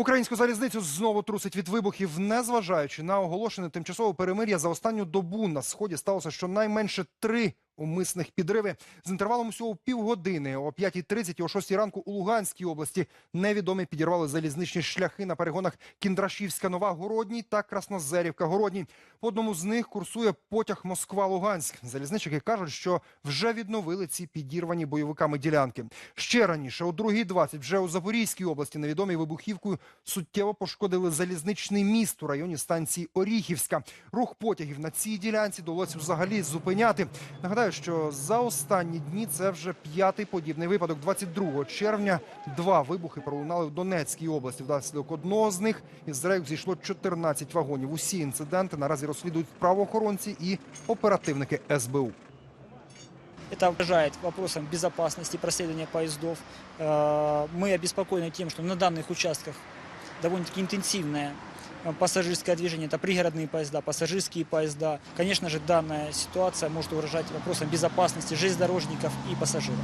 Українську залізницю знову трусить від вибухів, незважаючи на оголошене тимчасове перемир'я за останню добу. На сході сталося щонайменше три умисних підриви з інтервалом усього півгодини. О 5.30 і о 6 ранку у Луганській області невідомі підірвали залізничні шляхи на перегонах Кіндрашівська Нова Городній та Краснозерівка Городній. По одному з них курсує потяг Москва-Луганськ. Залізничники кажуть, що вже відновили ці підірвані бойовиками ділянки. Ще раніше, о 2.20, вже у Запорізькій області невідомі вибухівкою суттєво пошкодили залізничний міст у районі станції Оріхівська. Рух потягів на цій ділянці довелося взагалі зупиняти. Нагадаю, що за останні дні це вже п'ятий подібний випадок. 22 червня два вибухи пролунали в Донецькій області. Внаслідок одного з них із рейок зійшло 14 вагонів. Усі інциденти наразі розслідують правоохоронці і оперативники СБУ. Это угрожает вопросам безопасности проследования поездов. Э, Мы обеспокоены тем, что на данных участках довольно-таки интенсивное э, пассажирское движение. Это пригородные поезда, пассажирские поезда. Конечно же, данная ситуация может угрожать вопросам безопасности железнодорожников и пассажиров.